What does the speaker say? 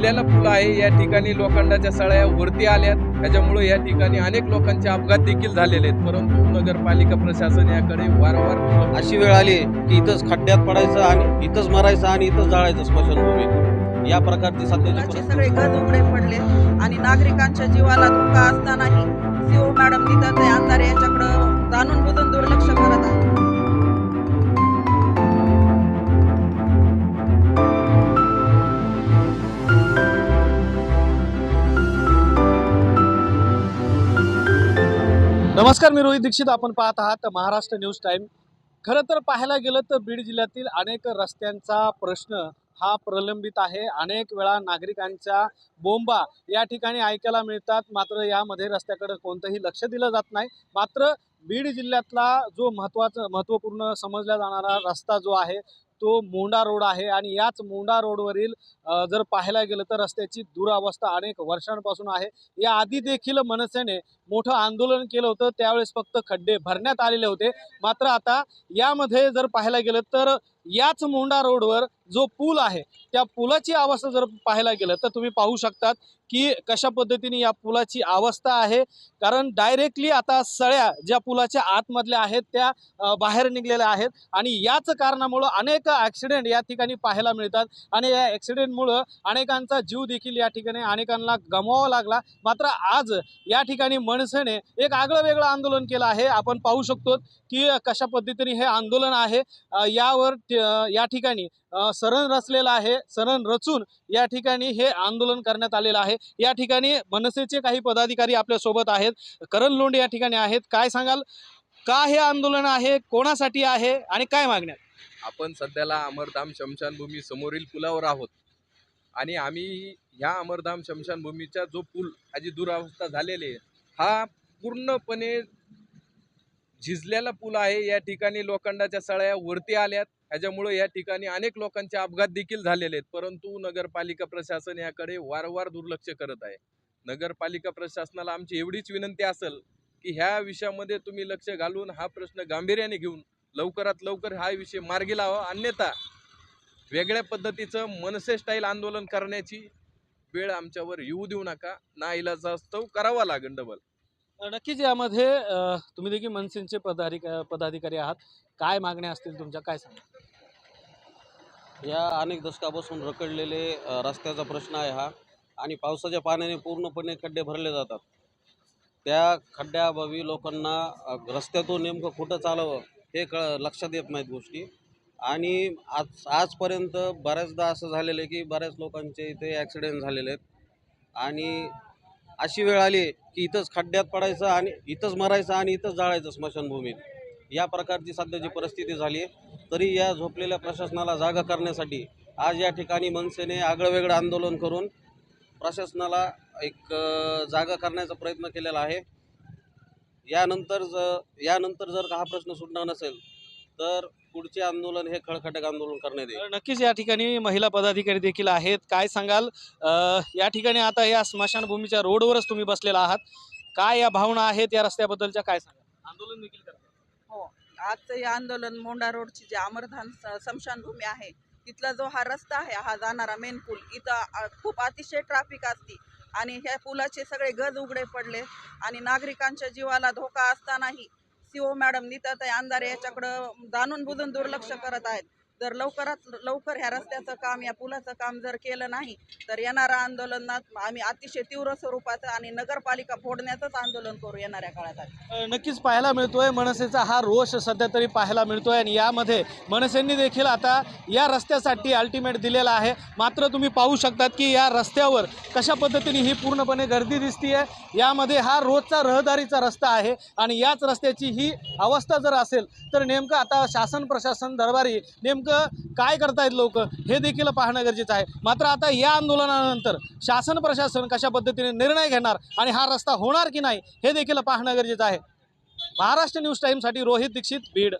झिजलेला पूल आहे या ठिकाणी लोखंडाच्या सळ्या वरती आल्यात. त्याच्यामुळे या ठिकाणी अनेक लोकांचे अपघात देखील झालेले आहेत. परंतु नगरपालिका प्रशासन याकडे वारंवार अशी वेळ आली की इथंच खड्ड्यात पडायचं आणि इथंच मरायचं आणि इथंच जाळायचं स्मशानभूमीत या प्रकारची सध्याची परिस्थिती. सगळे गज उघडे पडले आणि नागरिकांच्या जीवाला धोका असतानाही सीओ मॅडम नीताताई अंधारे याच्याकडं जाणून बुजून दुर्लक्ष करत आहे नमस्कार मी रोहित दीक्षित. आपण पाहत आहात महाराष्ट्र न्यूज टाईम खरं तर पाहायला गेलं तर बीड जिल्ह्यातील अनेक रस्त्यांचा प्रश्न हा प्रलंबित आहे. अनेक वेळा नागरिकांच्या बोंबा या ठिकाणी ऐकायला मिळतात. मात्र यामध्ये रस्त्याकडे कोणतंही लक्ष दिलं जात नाही. मात्र बीड जिल्ह्यातला जो महत्त्वाचा महत्त्वपूर्ण समजला जाणारा रस्ता जो आहे तो मोंडा रोड आहे आणि याच मोंडा रोडवरील जर पाहायला गेलं तर रस्त्याची दुरावस्था अनेक वर्षांपासून आहे. या आधी देखील मनसेने मोठं आंदोलन केलं होतं. त्यावेळेस फक्त खड्डे भरण्यात आलेले होते. मात्र आता यामध्ये जर पाहायला गेलं तर याच मोंडा रोडवर जो पूल आहे त्या पुलाची अवस्था जर पाहायला गेलं तर तुम्ही पाहू शकतात की कशा पद्धतीने या पुलाची अवस्था आहे. कारण डायरेक्टली आता सळ्या ज्या पुलाच्या आतमधल्या आहेत त्या बाहेर निघलेल्या आहेत आणि याच कारणामुळं अनेक ॲक्सिडेंट या ठिकाणी पाहायला मिळतात आणि या ॲक्सिडेंटमुळं अनेकांचा जीव देखील या ठिकाणी अनेकांना गमवावा लागला. मात्र आज या ठिकाणी मनसेने एक आगळं वेगळं आंदोलन केलं आहे. आपण पाहू शकतो की कशा पद्धतीने हे आंदोलन आहे. यावर या ठिकाणी सरण रचलेलं आहे सरण रचून या ठिकाणी हे आंदोलन करण्यात आलेलं आहे. या ठिकाणी मनसेचे काही पदाधिकारी आपल्यासोबत आहेत. करण लोंढे या ठिकाणी आहेत. काय सांगाल? का हे आंदोलन आहे? कोणासाठी आहे? आणि काय मागण्या आपण सध्याला अमरधाम शमशानभूमी समोरील पुलावर आहोत. आणि आम्ही ह्या अमरधाम शमशानभूमीचा जो पूल ह्याची दुरावस्था झालेली आहे हा पूर्णपणे झिजलेला पूल आहे. या ठिकाणी लोखंडाच्या सळ्या वरती आल्यात. ह्याच्यामुळे या ठिकाणी अनेक लोकांचे अपघात देखील झालेले आहेत. परंतु नगरपालिका प्रशासन याकडे वारंवार दुर्लक्ष करत आहे. नगरपालिका प्रशासनाला आमची एवढीच विनंती असेल की ह्या विषयामध्ये तुम्ही लक्ष घालून हा प्रश्न गांभीर्याने घेऊन लवकरात लवकर हा विषय मार्गी लावा. अन्यथा वेगळ्या पद्धतीचं मनसे स्टाईल आंदोलन करण्याची वेळ आमच्यावर येऊ देऊ नका. ना इलाजास्तव करावा लागेल डबल. नक्कीच यामध्ये तुम्ही देखील मनसेचे पदाधिक पदाधिकारी आहात. काय मागण्या असतील तुमच्या? काय सांगा या अनेक दशकापासून रखडलेले रस्त्याचा प्रश्न आहे हा आणि पावसाच्या पाण्याने पूर्णपणे खड्डे भरले जातात. त्या खड्ड्याअभावी लोकांना रस्त्यातून नेमकं कुठं चालावं हे कळ लक्षात येत नाहीत गोष्टी. आणि आज आजपर्यंत बऱ्याचदा असं झालेलं आहे की बऱ्याच लोकांचे इथे ॲक्सिडेंट झालेले आहेत. आणि अशी वेळ आली की इथंच खड्ड्यात पडायचं आणि इथंच मरायचं आणि इथंच जाळायचं स्मशानभूमीत. या प्रकारची सध्याची परिस्थिती झाली तरी या झोपलेल्या प्रशासनाला जागा करण्यासाठी आज या ठिकाणी मनसेने आगळंवेगळं आंदोलन करून प्रशासनाला एक जागा करण्याचा प्रयत्न केलेला आहे. यानंतर ज यानंतर जर का हा प्रश्न सुटणार नसेल तर पुढचे आंदोलन हे खळखटक आंदोलन करण्यात येईल. तर नक्कीच या ठिकाणी महिला पदाधिकारी देखील आहेत. काय सांगाल? अ, या ठिकाणी आता या स्मशानभूमीच्या रोडवरच तुम्ही बसलेला आहात. काय या भावना आहेत? या रस्त्याबद्दलच्या काय सांगाल? आंदोलन देखील करताय. हो. आजचं हे आंदोलन मोंडा रोडची जी अमरधाम स- स्मशानभूमी आहे तिथला जो हा रस्ता आहे हा जाणारा मेन पूल. इथं अ, खूप अतिशय ट्रॅफिक असते आणि ह्या पुलाचे सगळे गज उघडे पडले आणि नागरिकांच्या जीवाला धोका असतानाही सीओ मॅडम नीताताई अंधारे याच्याकडं जाणून बुजून दुर्लक्ष करत आहेत. जर लवकरात लवकर ह्या रस्त्याचं काम या पुलाचं काम जर केलं नाही तर येणाऱ्या आंदोलनात आम्ही अतिशय तीव्र स्वरूपाचं आणि नगरपालिका फोडण्याचंच आंदोलन करू येणाऱ्या काळात नक्कीच पाहायला मिळतोय मनसेचा हा रोष सध्या तरी पाहायला मिळतोय आणि यामध्ये मनसेंनी देखील आता या रस्त्यासाठी अल्टिमेट दिलेला आहे. मात्र तुम्ही पाहू शकतात की या रस्त्यावर कशा पद्धतीने ही पूर्णपणे गर्दी दिसतीये यामध्ये हा रोजचा रहदारीचा रस्ता आहे आणि याच रस्त्याची ही अवस्था जर असेल तर नेमकं आता शासन प्रशासन दरबारी नेमकं काय करतायत लोक हे देखील पाहणं गरजेचं आहे. मात्र आता या आंदोलनानंतर शासन प्रशासन कशा पद्धतीने निर्णय घेणार आणि हा रस्ता होणार की नाही हे देखील पाहणं गरजेचं आहे. महाराष्ट्र न्यूज टाईमसाठी रोहित दीक्षित बीड.